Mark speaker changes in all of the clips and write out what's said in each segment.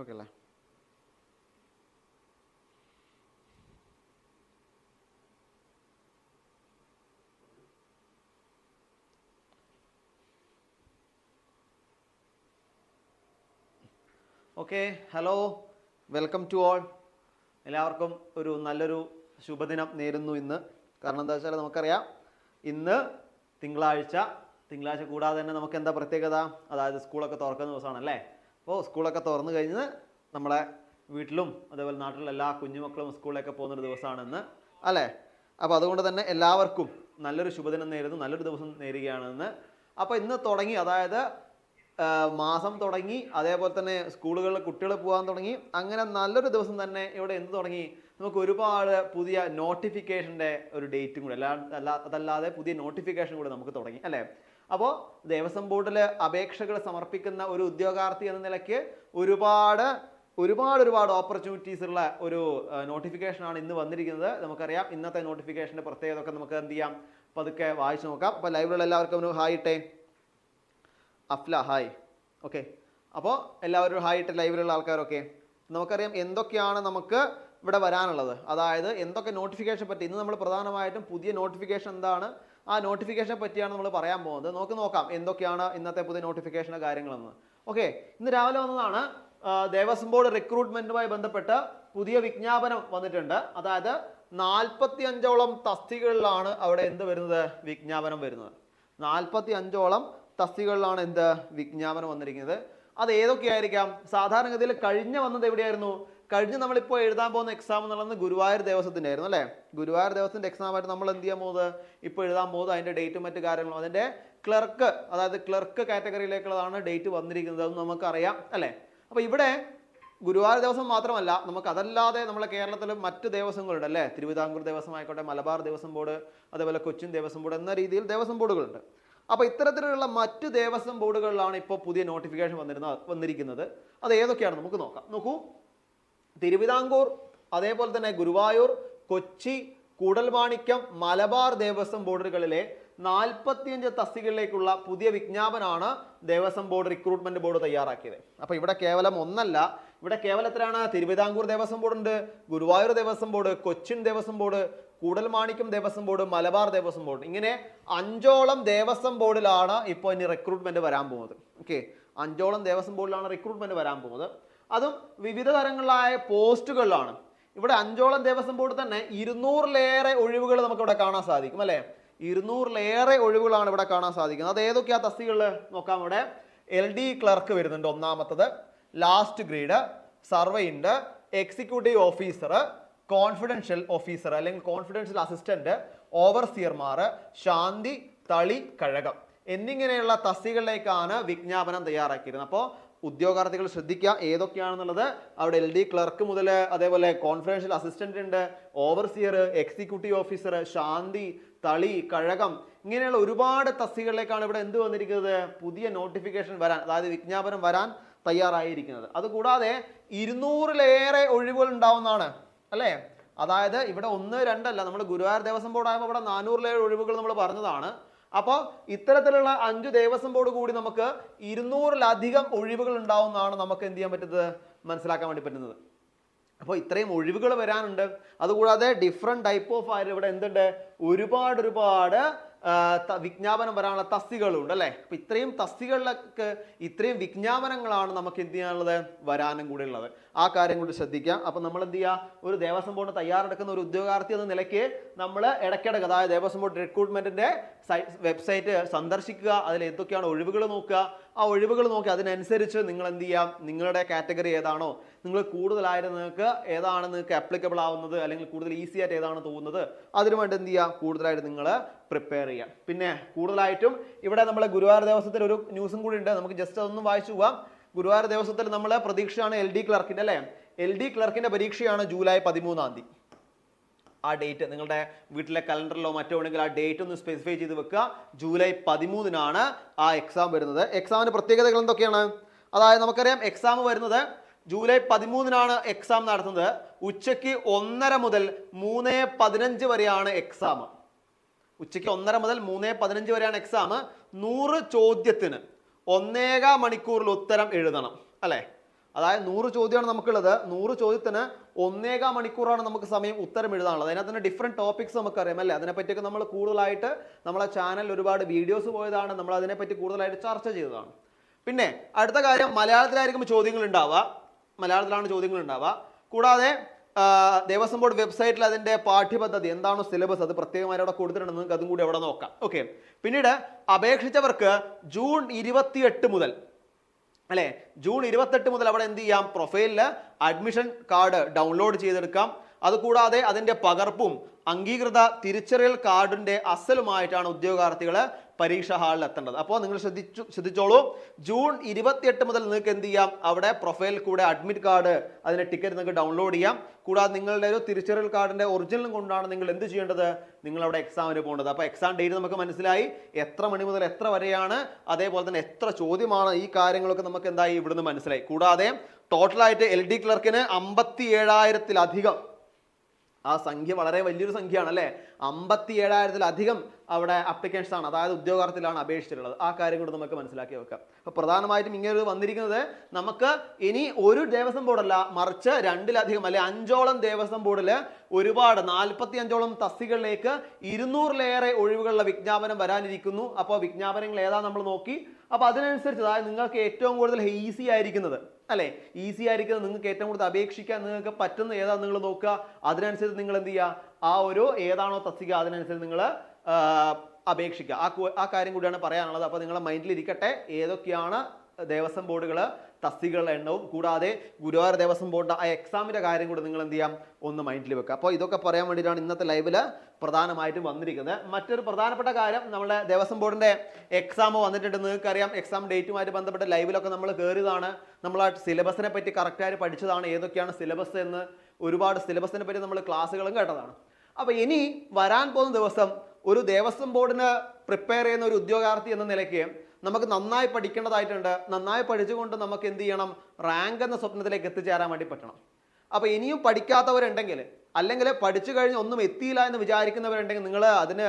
Speaker 1: Okay അല്ലേ okay hello welcome to all എല്ലാവർക്കും ഒരു നല്ലൊരു ശുഭദിനം നേരുന്നു ഇന്ന്. കാരണം എന്താ വെച്ചാൽ നമുക്കറിയാം ഇന്ന് തിങ്കളാഴ്ച. തിങ്കളാഴ്ച കൂടാതെ തന്നെ നമുക്ക് എന്താ പ്രത്യേകത? അതായത് സ്കൂളൊക്കെ തുറക്കുന്ന ദിവസമാണ് അല്ലേ അപ്പോൾ സ്കൂളൊക്കെ തുറന്നു കഴിഞ്ഞ് നമ്മളെ വീട്ടിലും അതേപോലെ നാട്ടിലുള്ള എല്ലാ കുഞ്ഞുമക്കളും സ്കൂളിലൊക്കെ പോകുന്നൊരു ദിവസമാണെന്ന് അല്ലേ? അപ്പോൾ അതുകൊണ്ട് തന്നെ എല്ലാവർക്കും നല്ലൊരു ശുഭദിനം നേരുന്നു നല്ലൊരു ദിവസം നേരുകയാണെന്ന്. അപ്പോൾ ഇന്ന് തുടങ്ങി അതായത് മാസം തുടങ്ങി അതേപോലെ തന്നെ സ്കൂളുകളിൽ കുട്ടികൾ പോകാൻ തുടങ്ങി അങ്ങനെ നല്ലൊരു ദിവസം തന്നെ ഇവിടെ എന്ത് തുടങ്ങി? നമുക്ക് ഒരുപാട് പുതിയ നോട്ടിഫിക്കേഷന്റെ ഒരു ഡേറ്റും കൂടെ അല്ലാ അതല്ലാതെ പുതിയ നോട്ടിഫിക്കേഷൻ കൂടെ നമുക്ക് തുടങ്ങി അല്ലേ? അപ്പോൾ ദേവസ്വം ബോർഡിൽ അപേക്ഷകൾ സമർപ്പിക്കുന്ന ഒരു ഉദ്യോഗാർത്ഥി എന്ന നിലയ്ക്ക് ഒരുപാട് ഒരുപാട് ഒരുപാട് ഓപ്പർച്യൂണിറ്റീസ് ഉള്ള ഒരു നോട്ടിഫിക്കേഷനാണ് ഇന്ന് വന്നിരിക്കുന്നത്. നമുക്കറിയാം ഇന്നത്തെ നോട്ടിഫിക്കേഷന്റെ പ്രത്യേകത ഒക്കെ നമുക്ക് എന്ത് ചെയ്യാം? പതുക്കെ വായിച്ചു നോക്കാം. അപ്പോൾ ലൈവിലുള്ള എല്ലാവർക്കും ഒരു ഹായ് ഇട്ടേ. അഫ്ല ഹായ് ഓക്കെ അപ്പോൾ എല്ലാവരും ഹായ് ഇട്ട് ലൈവിലുള്ള ആൾക്കാരൊക്കെ. നമുക്കറിയാം എന്തൊക്കെയാണ് നമുക്ക് ഇവിടെ വരാനുള്ളത്. അതായത് എന്തൊക്കെ നോട്ടിഫിക്കേഷൻ പറ്റി? ഇന്ന് നമ്മൾ പ്രധാനമായിട്ടും പുതിയ നോട്ടിഫിക്കേഷൻ എന്താണ്? ആ നോട്ടിഫിക്കേഷനെ പറ്റിയാണ് നമ്മൾ പറയാൻ പോകുന്നത്. നമുക്ക് നോക്കാം എന്തൊക്കെയാണ് ഇന്നത്തെ പുതിയ നോട്ടിഫിക്കേഷന്റെ കാര്യങ്ങളെന്ന്. ഓക്കെ ഇന്ന് രാവിലെ വന്നതാണ് ദേവസ്വം ബോർഡ് റിക്രൂട്ട്മെന്റുമായി ബന്ധപ്പെട്ട് പുതിയ വിജ്ഞാപനം വന്നിട്ടുണ്ട്. അതായത് നാൽപ്പത്തി അഞ്ചോളം തസ്തികകളിലാണ് അവിടെ എന്ത് വരുന്നത്? വിജ്ഞാപനം വരുന്നത്. നാൽപ്പത്തി അഞ്ചോളം തസ്തികകളിലാണ് എന്ത് വിജ്ഞാപനം വന്നിരിക്കുന്നത്. അത് ഏതൊക്കെയായിരിക്കാം സാധാരണഗതിയിൽ കഴിഞ്ഞ വന്നത് എവിടെയായിരുന്നു? കഴിഞ്ഞ് നമ്മളിപ്പോൾ എഴുതാൻ പോകുന്ന എക്സാം എന്നുള്ളത് ഗുരുവായൂർ ദേവസ്വത്തിന്റെ ആയിരുന്നു അല്ലേ? ഗുരുവായൂർ ദേവസ്വത്തിന്റെ എക്സാമായിട്ട് നമ്മൾ എന്ത് ചെയ്യാൻ പോകുന്നത്? ഇപ്പോൾ എഴുതാൻ പോകുന്നത് അതിന്റെ ഡേറ്റും മറ്റു കാര്യങ്ങളും. അതിന്റെ ക്ലർക്ക് അതായത് ക്ലർക്ക് കാറ്റഗറിയിലേക്കുള്ളതാണ് ഡേറ്റ് വന്നിരിക്കുന്നത്. അത് നമുക്കറിയാം അല്ലേ? അപ്പോൾ ഇവിടെ ഗുരുവായൂർ ദിവസം മാത്രമല്ല നമുക്ക് അതല്ലാതെ നമ്മളെ കേരളത്തിൽ മറ്റ് ദേവസ്വങ്ങളുണ്ട് അല്ലേ? തിരുവിതാംകൂർ ദേവസ്വം ആയിക്കോട്ടെ മലബാർ ദേവസ്വം ബോർഡ് അതേപോലെ കൊച്ചിൻ ദേവസ്വം ബോർഡ് എന്ന രീതിയിൽ ദേവസ്വം ബോർഡുകളുണ്ട്. അപ്പോൾ ഇത്തരത്തിലുള്ള മറ്റ് ദേവസ്വം ബോർഡുകളിലാണ് ഇപ്പോൾ പുതിയ നോട്ടിഫിക്കേഷൻ വന്നിരുന്ന വന്നിരിക്കുന്നത്. അത് ഏതൊക്കെയാണ്? നമുക്ക് നോക്കാം. നോക്കൂ. തിരുവിതാംകൂർ അതേപോലെ തന്നെ ഗുരുവായൂർ കൊച്ചി കൂടൽമാണിക്യം മലബാർ ദേവസ്വം ബോർഡുകളിലെ നാൽപ്പത്തിയഞ്ച് തസ്തികകളിലേക്കുള്ള പുതിയ വിജ്ഞാപനമാണ് ദേവസ്വം ബോർഡ് റിക്രൂട്ട്മെന്റ് ബോർഡ് തയ്യാറാക്കിയത്. അപ്പോൾ ഇവിടെ കേവലം ഒന്നല്ല. ഇവിടെ കേവലത്തിലാണ് Thiruvithamkoor Devaswom ബോർഡുണ്ട് Guruvayur Devaswom board Cochin Devaswom board Koodalmanikyam Devaswom board Malabar Devaswom board. ഇങ്ങനെ അഞ്ചോളം ദേവസ്വം ബോർഡിലാണ് ഇപ്പോൾ ഇനി റിക്രൂട്ട്മെന്റ് വരാൻ പോകുന്നത്. ഓക്കെ അഞ്ചോളം ദേവസ്വം ബോർഡിലാണ് റിക്രൂട്ട്മെന്റ് വരാൻ പോകുന്നത്. അതും വിവിധ തരങ്ങളിലായ പോസ്റ്റുകളിലാണ്. ഇവിടെ അഞ്ചോളം ദേവസ്വം ബോർഡ് തന്നെ ഇരുന്നൂറിലേറെ ഒഴിവുകൾ നമുക്ക് ഇവിടെ കാണാൻ സാധിക്കും അല്ലേ? ഇരുന്നൂറിലേറെ ഒഴിവുകളാണ് ഇവിടെ കാണാൻ സാധിക്കുന്നത്. അത് ഏതൊക്കെയാ തസ്തികളിൽ നോക്കാം ഇവിടെ. എൽ ഡി ക്ലർക്ക് വരുന്നുണ്ട് ഒന്നാമത്തത്. ലാസ്റ്റ് ഗ്രേഡ് സർവേ ഉണ്ട്. എക്സിക്യൂട്ടീവ് ഓഫീസർ കോൺഫിഡൻഷ്യൽ ഓഫീസർ അല്ലെങ്കിൽ കോൺഫിഡൻഷ്യൽ അസിസ്റ്റന്റ് ഓവർസിയർമാർ ശാന്തി തളി കഴകം എന്നിങ്ങനെയുള്ള തസ്തികളിലേക്കാണ് വിജ്ഞാപനം തയ്യാറാക്കിയിരുന്നത്. അപ്പോൾ ഉദ്യോഗാർത്ഥികൾ ശ്രദ്ധിക്കുക ഏതൊക്കെയാണെന്നുള്ളത് അവിടെ എൽ ഡി ക്ലർക്ക് മുതൽ അതേപോലെ കോൺഫിഡൻഷ്യൽ അസിസ്റ്റന്റ് ഉണ്ട് ഓവർസിയർ എക്സിക്യൂട്ടീവ് ഓഫീസർ ശാന്തി തളി കഴകം ഇങ്ങനെയുള്ള ഒരുപാട് തസ്തികളിലേക്കാണ് ഇവിടെ എന്ത് വന്നിരിക്കുന്നത്? പുതിയ നോട്ടിഫിക്കേഷൻ വരാൻ അതായത് വിജ്ഞാപനം വരാൻ തയ്യാറായിരിക്കുന്നത്. അതുകൂടാതെ ഇരുന്നൂറിലേറെ ഒഴിവുകൾ ഉണ്ടാവുന്നതാണ്. അല്ലേ? അതായത് ഇവിടെ ഒന്ന് രണ്ടല്ല നമ്മൾ ഗുരുവായൂർ ദേവസ്വം ബോർഡ് ആയപ്പോൾ ഇവിടെ നാനൂറിലേഴ് ഒഴിവുകൾ നമ്മൾ പറഞ്ഞതാണ്. അപ്പോൾ ഇത്തരത്തിലുള്ള അഞ്ച് ദേവസ്വം ബോർഡ് കൂടി നമുക്ക് ഇരുന്നൂറിലധികം ഒഴിവുകൾ ഉണ്ടാവുന്നതാണ് നമുക്ക് എന്ത് ചെയ്യാൻ പറ്റുന്നത്? മനസ്സിലാക്കാൻ വേണ്ടി പറ്റുന്നത്. അപ്പോൾ ഇത്രയും ഒഴിവുകൾ വരാനുണ്ട്. അതുകൂടാതെ ഡിഫറെന്റ് ടൈപ്പ് ഓഫ് ആയാലും ഇവിടെ എന്തുണ്ട്? ഒരുപാട് ഒരുപാട് വിജ്ഞാപനം വരാനുള്ള തസ്തികളുണ്ട് അല്ലേ? അപ്പം ഇത്രയും തസ്തികളിലൊക്കെ ഇത്രയും വിജ്ഞാപനങ്ങളാണ് നമുക്ക് എന്ത് ചെയ്യാനുള്ളത്? വരാനും കൂടെ ഉള്ളത്. ആ കാര്യം കൂടി ശ്രദ്ധിക്കാം അപ്പോൾ നമ്മൾ എന്ത് ചെയ്യുക ഒരു ദേവസ്വം ബോർഡ് തയ്യാറെടുക്കുന്ന ഒരു ഉദ്യോഗാർത്ഥി എന്ന നിലയ്ക്ക് നമ്മൾ ഇടയ്ക്കിടയ്ക്ക് അതായത് ദേവസ്വം ബോർഡ് റിക്രൂട്ട്മെന്റിന്റെ വെബ്സൈറ്റ് സന്ദർശിക്കുക അതിൽ എന്തൊക്കെയാണ് ഒഴിവുകൾ നോക്കുക. ആ ഒഴിവുകൾ നോക്കി അതിനനുസരിച്ച് നിങ്ങൾ എന്ത് ചെയ്യാം? നിങ്ങളുടെ കാറ്റഗറി ഏതാണോ? നിങ്ങൾ കൂടുതലായിട്ട് നിങ്ങൾക്ക് ഏതാണ് നിങ്ങൾക്ക് അപ്ലിക്കബിൾ ആവുന്നത്? അല്ലെങ്കിൽ കൂടുതൽ ഈസി ആയിട്ട് ഏതാണ് തോന്നുന്നത്? അതിനു വേണ്ടി എന്ത് ചെയ്യുക കൂടുതലായിട്ട് നിങ്ങൾ പ്രിപ്പയർ ചെയ്യാം. പിന്നെ കൂടുതലായിട്ടും ഇവിടെ നമ്മളെ ഗുരുവായൂർ ദേവസ്വത്തിൽ ഒരു ന്യൂസും കൂടി ഉണ്ട്. നമുക്ക് ജസ്റ്റ് അതൊന്നും വായിച്ചു പോവാം. ഗുരുവായൂർ ദേവസ്വത്തിൽ നമ്മളെ പ്രതീക്ഷയാണ് എൽ ഡി ക്ലർക്കിന്റെ അല്ലേ? എൽ ഡി ക്ലർക്കിന്റെ പരീക്ഷയാണ് ജൂലൈ പതിമൂന്നാം തീയതി. ആ ഡേറ്റ് നിങ്ങളുടെ വീട്ടിലെ കലണ്ടറിലോ മറ്റോ ഉണ്ടെങ്കിൽ ആ ഡേറ്റ് ഒന്ന് സ്പെസിഫൈ ചെയ്ത് വെക്കുക. ജൂലൈ പതിമൂന്നിനാണ് ആ എക്സാം വരുന്നത്. എക്സാമിന് പ്രത്യേകതകൾ എന്തൊക്കെയാണ്? അതായത് നമുക്കറിയാം എക്സാം വരുന്നത് ജൂലൈ പതിമൂന്നിനാണ് എക്സാം നടത്തുന്നത്. ഉച്ചയ്ക്ക് ഒന്നര മുതൽ മൂന്ന് പതിനഞ്ച് വരെയാണ് എക്സാം ഉച്ചയ്ക്ക് ഒന്നര മുതൽ മൂന്ന് പതിനഞ്ച് വരെയാണ് എക്സാം നൂറ് ചോദ്യത്തിന് ഒന്നേകാ മണിക്കൂറിൽ ഉത്തരം എഴുതണം അല്ലേ? അതായത് നൂറ് ചോദ്യമാണ് നമുക്കുള്ളത്. നൂറ് ചോദ്യത്തിന് ഒന്നേകാ മണിക്കൂറാണ് നമുക്ക് സമയം ഉത്തരം എഴുതാനുള്ളത്. അതിനകത്ത് തന്നെ ഡിഫറെന്റ് ടോപ്പിക്സ് നമുക്കറിയാം അല്ലേ? അതിനെപ്പറ്റിയൊക്കെ നമ്മൾ കൂടുതലായിട്ട് നമ്മളെ ചാനൽ ഒരുപാട് വീഡിയോസ് പോയതാണ്. നമ്മൾ അതിനെപ്പറ്റി കൂടുതലായിട്ട് ചർച്ച ചെയ്തതാണ്. പിന്നെ അടുത്ത കാര്യം മലയാളത്തിലായിരിക്കും ചോദ്യങ്ങൾ ഉണ്ടാവുക. മലയാളത്തിലാണ് ചോദ്യങ്ങൾ ഉണ്ടാവുക. കൂടാതെ ദേവസ്വം ബോർഡ് വെബ്സൈറ്റിൽ അതിന്റെ പാഠ്യപദ്ധതി എന്താണോ സിലബസ് അത് പ്രത്യേകമായി അവിടെ കൊടുത്തിട്ടുണ്ട്. നിങ്ങൾക്ക് അതും കൂടി അവിടെ നോക്കാം. ഓക്കെ. പിന്നീട് അപേക്ഷിച്ചവർക്ക് ജൂൺ ഇരുപത്തിയെട്ട് മുതൽ അല്ലേ? ജൂൺ ഇരുപത്തെട്ട് മുതൽ അവിടെ എന്ത് ചെയ്യാം? പ്രൊഫൈലിൽ അഡ്മിഷൻ കാർഡ് ഡൗൺലോഡ് ചെയ്തെടുക്കാം. അതുകൂടാതെ അതിന്റെ പകർപ്പും അംഗീകൃത തിരിച്ചറിയൽ കാർഡിന്റെ അസലുമായിട്ടാണ് ഉദ്യോഗാർത്ഥികൾ പരീക്ഷാ ഹാളിൽ എത്തേണ്ടത്. അപ്പോൾ നിങ്ങൾ ശ്രദ്ധിച്ചു ശ്രദ്ധിച്ചോളൂ. ജൂൺ ഇരുപത്തിയെട്ട് മുതൽ നിങ്ങൾക്ക് എന്ത് ചെയ്യാം? അവിടെ പ്രൊഫൈൽ കൂടെ അഡ്മിറ്റ് കാർഡ് അതിന്റെ ടിക്കറ്റ് നിങ്ങൾക്ക് ഡൗൺലോഡ് ചെയ്യാം. കൂടാതെ നിങ്ങളുടെ ഒരു തിരിച്ചറിയൽ കാർഡിന്റെ ഒറിജിനൽ കൊണ്ടാണ് നിങ്ങൾ എന്ത് ചെയ്യേണ്ടത്? നിങ്ങൾ അവിടെ എക്സാമിന് പോകേണ്ടത്. അപ്പോൾ എക്സാം ഡേറ്റ് നമുക്ക് മനസ്സിലായി. എത്ര മണി മുതൽ എത്ര വരെയാണ്? അതേപോലെ തന്നെ എത്ര ചോദ്യമാണ്? ഈ കാര്യങ്ങളൊക്കെ നമുക്ക് എന്തായി? ഇവിടുന്ന് മനസ്സിലായി. കൂടാതെ ടോട്ടലായിട്ട് എൽ ഡി ക്ലർക്കിന് അമ്പത്തി ഏഴായിരത്തിലധികം ആ സംഖ്യ വളരെ വലിയൊരു സംഖ്യയാണ് അല്ലേ അമ്പത്തി ഏഴായിരത്തിലധികം അവിടെ ആണ് അതായത് ഉദ്യോഗാർത്ഥികളാണ് അപേക്ഷിച്ചിട്ടുള്ളത്. ആ കാര്യം കൂടി നമുക്ക് മനസ്സിലാക്കി വെക്കാം. അപ്പോൾ പ്രധാനമായിട്ടും ഇങ്ങനെ വന്നിരിക്കുന്നത് നമുക്ക് ഇനി ഒരു ദേവസ്വം ബോർഡല്ല മറിച്ച് രണ്ടിലധികം അല്ലെ അഞ്ചോളം ദേവസ്വം ബോർഡിൽ ഒരുപാട് നാൽപ്പത്തി അഞ്ചോളം തസ്തികളിലേക്ക് ഇരുന്നൂറിലേറെ ഒഴിവുകളുടെ വിജ്ഞാപനം വരാനിരിക്കുന്നു. അപ്പോൾ വിജ്ഞാപനങ്ങൾ ഏതാ നമ്മൾ നോക്കി? അപ്പോൾ അതിനനുസരിച്ച് അതായത് നിങ്ങൾക്ക് ഏറ്റവും കൂടുതൽ ഈസി ആയിരിക്കുന്നത് അല്ലേ? ഈസി ആയിരിക്കുന്നത് നിങ്ങൾക്ക് ഏറ്റവും കൂടുതൽ അപേക്ഷിക്കാൻ നിങ്ങൾക്ക് പറ്റുന്ന ഏതാ നിങ്ങൾ നോക്കുക. അതിനനുസരിച്ച് നിങ്ങൾ എന്ത് ചെയ്യുക? ആ ഒരു ഏതാണോ തസ്തിക അതിനനുസരിച്ച് നിങ്ങൾ അപേക്ഷിക്കുക. ആ ആ കാര്യം കൂടിയാണ് പറയാനുള്ളത്. അപ്പോൾ നിങ്ങളെ മൈൻഡിലിരിക്കട്ടെ. ഏതൊക്കെയാണ് ദേവസ്വം ബോർഡുകൾ തസ്തികളുടെ എണ്ണവും കൂടാതെ ഗുരുവായൂർ ദേവസ്വം ബോർഡിന്റെ ആ എക്സാമിന്റെ കാര്യം കൂടി നിങ്ങൾ എന്ത് ചെയ്യാം? ഒന്ന് മൈൻഡിൽ വെക്കുക. അപ്പോൾ ഇതൊക്കെ പറയാൻ വേണ്ടിയിട്ടാണ് ഇന്നത്തെ ലൈവിൽ പ്രധാനമായിട്ടും വന്നിരിക്കുന്നത്. മറ്റൊരു പ്രധാനപ്പെട്ട കാര്യം നമ്മുടെ ദേവസ്വം ബോർഡിന്റെ എക്സാം വന്നിട്ടുണ്ട്. നിങ്ങൾക്കറിയാം എക്സാം ഡേറ്റുമായിട്ട് ബന്ധപ്പെട്ട ലൈവിലൊക്കെ നമ്മൾ കയറിയതാണ് നമ്മൾ ആ സിലബസിനെ പറ്റി കറക്റ്റായിട്ട് പഠിച്ചതാണ്. ഏതൊക്കെയാണ് സിലബസ് എന്ന് ഒരുപാട് സിലബസിനെ പറ്റി നമ്മൾ ക്ലാസ്സുകളും കേട്ടതാണ്. അപ്പോൾ ഇനി വരാൻ പോകുന്ന ദിവസം ഒരു ദേവസ്വം ബോർഡിന് പ്രിപ്പയർ ചെയ്യുന്ന ഒരു ഉദ്യോഗാർത്ഥി എന്ന നിലയ്ക്ക് നമുക്ക് നന്നായി പഠിക്കേണ്ടതായിട്ടുണ്ട്. നന്നായി പഠിച്ചുകൊണ്ട് നമുക്ക് എന്ത് ചെയ്യണം? റാങ്ക് എന്ന സ്വപ്നത്തിലേക്ക് എത്തിച്ചേരാൻ വേണ്ടി പറ്റണം. അപ്പോൾ ഇനിയും പഠിക്കാത്തവരുണ്ടെങ്കിൽ അല്ലെങ്കിൽ പഠിച്ചു കഴിഞ്ഞ് ഒന്നും എത്തിയില്ല എന്ന് വിചാരിക്കുന്നവരുണ്ടെങ്കിൽ നിങ്ങൾ അതിന്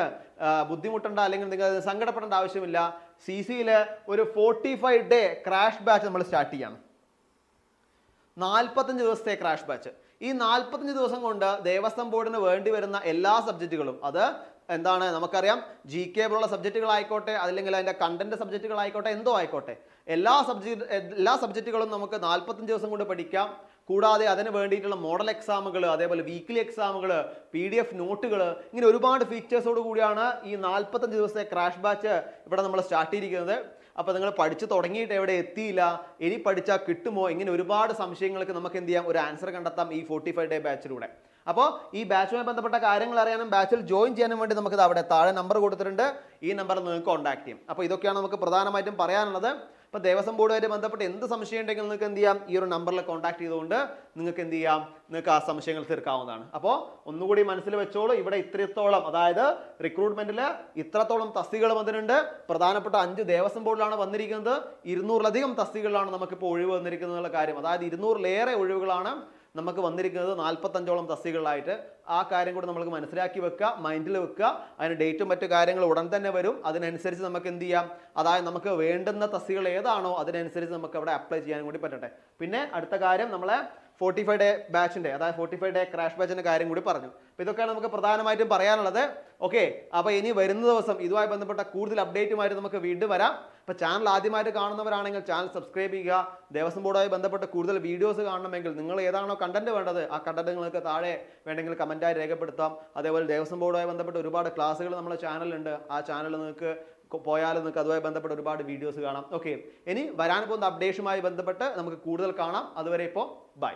Speaker 1: ബുദ്ധിമുട്ടേണ്ട അല്ലെങ്കിൽ നിങ്ങൾ അതിന് സങ്കടപ്പെടേണ്ട ആവശ്യമില്ല. സി സിയിൽ ഒരു forty five day crash batch നമ്മൾ സ്റ്റാർട്ട് ചെയ്യാണ്. നാൽപ്പത്തഞ്ച് ദിവസത്തെ ക്രാഷ് ബാച്ച് ഈ നാൽപ്പത്തഞ്ച് ദിവസം കൊണ്ട് ദേവസ്വം ബോർഡിന് വേണ്ടി വരുന്ന എല്ലാ സബ്ജക്റ്റുകളും അത് എന്താണ് നമുക്കറിയാം ജി കെ പോലുള്ള സബ്ജക്റ്റുകളായിക്കോട്ടെ അല്ലെങ്കിൽ അതിന്റെ കണ്ടന്റ് സബ്ജക്റ്റുകൾ സബ്ജക്റ്റുകളായിക്കോട്ടെ എന്തോ ആയിക്കോട്ടെ. എല്ലാ സബ്ജക്ട് എല്ലാ സബ്ജക്റ്റുകളും നമുക്ക് നാൽപ്പത്തഞ്ച് ദിവസം കൊണ്ട് പഠിക്കാം. കൂടാതെ അതിന് വേണ്ടിയിട്ടുള്ള മോഡൽ എക്സാമുകൾ അതേപോലെ വീക്ക്ലി എക്സാമുകൾ പി ഡി എഫ് നോട്ടുകൾ ഇങ്ങനെ ഒരുപാട് ഫീച്ചേഴ്സോട് കൂടിയാണ് ഈ നാൽപ്പത്തഞ്ച് ദിവസത്തെ ക്രാഷ് ബാച്ച് ഇവിടെ നമ്മൾ സ്റ്റാർട്ട് ചെയ്തിരിക്കുന്നത്. അപ്പോൾ നിങ്ങൾ പഠിച്ചു തുടങ്ങിയിട്ട് എവിടെ എത്തിയില്ല ഇനി പഠിച്ചാൽ കിട്ടുമോ ഇങ്ങനെ ഒരുപാട് സംശയങ്ങൾക്ക് നമുക്ക് എന്ത് ചെയ്യാം? ഒരു ആൻസർ കണ്ടെത്താം ഈ ഫോർട്ടി ഫൈവ് ഡേ ബാച്ചിലൂടെ അപ്പോൾ ഈ ബാച്ചുമായി ബന്ധപ്പെട്ട കാര്യങ്ങൾ അറിയാനും ബാച്ചിൽ ജോയിൻ ചെയ്യാനും വേണ്ടി നമുക്കിത് അവിടെ താഴെ നമ്പർ കൊടുത്തിട്ടുണ്ട്. ഈ നമ്പറിൽ നിങ്ങൾക്ക് കോൺടാക്ട് ചെയ്യും. അപ്പോൾ ഇതൊക്കെയാണ് നമുക്ക് പ്രധാനമായിട്ടും പറയാനുള്ളത്. അപ്പോൾ ദേവസ്വം ബോർഡുമായിട്ട് ബന്ധപ്പെട്ട് എന്ത് സംശയം ഉണ്ടെങ്കിൽ നിങ്ങൾക്ക് എന്ത് ചെയ്യാം? ഈ ഒരു നമ്പറിൽ കോൺടാക്ട് ചെയ്തുകൊണ്ട് നിങ്ങൾക്ക് എന്ത് ചെയ്യാം? നിങ്ങൾക്ക് ആ സംശയങ്ങൾ തീർക്കാവുന്നതാണ്. അപ്പോൾ ഒന്നുകൂടി മനസ്സിൽ വെച്ചോളൂ. ഇവിടെ ഇത്രത്തോളം അതായത് റിക്രൂട്ട്മെന്റിൽ ഇത്രത്തോളം തസ്തികൾ വന്നിട്ടുണ്ട്. പ്രധാനപ്പെട്ട അഞ്ച് ദേവസ്വം ബോർഡിലാണ് വന്നിരിക്കുന്നത്. ഇരുന്നൂറിലധികം തസ്തികളിലാണ് നമുക്കിപ്പോൾ ഒഴിവ് വന്നിരിക്കുന്നത് എന്നുള്ള കാര്യം. അതായത് ഇരുന്നൂറിലേറെ ഒഴിവുകളാണ് നമുക്ക് വന്നിരിക്കുന്നത് നാൽപ്പത്തഞ്ചോളം തസ്തികളിലായിട്ട് ആ കാര്യം കൂടെ നമുക്ക് മനസ്സിലാക്കി വെക്കുക മൈൻഡിൽ വെക്കുക. അതിന് ഡേറ്റും മറ്റു കാര്യങ്ങളും ഉടൻ തന്നെ വരും. അതിനനുസരിച്ച് നമുക്ക് എന്ത് ചെയ്യാം? അതായത് നമുക്ക് വേണ്ടുന്ന തസ്തികൾ ഏതാണോ അതിനനുസരിച്ച് നമുക്ക് അവിടെ അപ്ലൈ ചെയ്യാനും കൂടി പറ്റട്ടെ. പിന്നെ അടുത്ത കാര്യം നമ്മളെ ഫോർട്ടി ഫൈവ് ഡേ ബാച്ചിന്റെ അതായത് ഫോർട്ടി ഫൈവ് ഡേ ക്രാഷ് ബാച്ചിന്റെ കാര്യം കൂടി പറഞ്ഞു. അപ്പോൾ ഇതൊക്കെയാണ് നമുക്ക് പ്രധാനമായിട്ടും പറയാനുള്ളത്. ഓക്കെ അപ്പോൾ ഇനി വരുന്ന ദിവസം ഇതുമായി ബന്ധപ്പെട്ട കൂടുതൽ അപ്ഡേറ്റുമായിട്ട് നമുക്ക് വീണ്ടും വരാം. അപ്പോൾ ചാനൽ ആദ്യമായിട്ട് കാണുന്നവരാണെങ്കിൽ ചാനൽ സബ്സ്ക്രൈബ് ചെയ്യുക. ദേവസ്വം ബോർഡുമായി ബന്ധപ്പെട്ട കൂടുതൽ വീഡിയോസ് കാണണമെങ്കിൽ നിങ്ങൾ ഏതാണോ കണ്ടന്റ് വേണ്ടത് ആ കണ്ടന്റ് നിങ്ങൾക്ക് താഴെ വേണമെങ്കിൽ കമന്റായി രേഖപ്പെടുത്താം. അതേപോലെ ദേവസ്വം ബോർഡുമായി ബന്ധപ്പെട്ട ഒരുപാട് ക്ലാസ്സുകൾ നമ്മുടെ ചാനലുണ്ട് ആ ചാനൽ നിങ്ങൾക്ക് പോയാൽ നിങ്ങൾക്ക് അതുമായി ബന്ധപ്പെട്ട ഒരുപാട് വീഡിയോസ് കാണാം. ഓക്കെ ഇനി വരാൻ പോകുന്ന അപ്ഡേഷനുമായി ബന്ധപ്പെട്ട് നമുക്ക് കൂടുതൽ കാണാം. അതുവരെ ഇപ്പോൾ ബൈ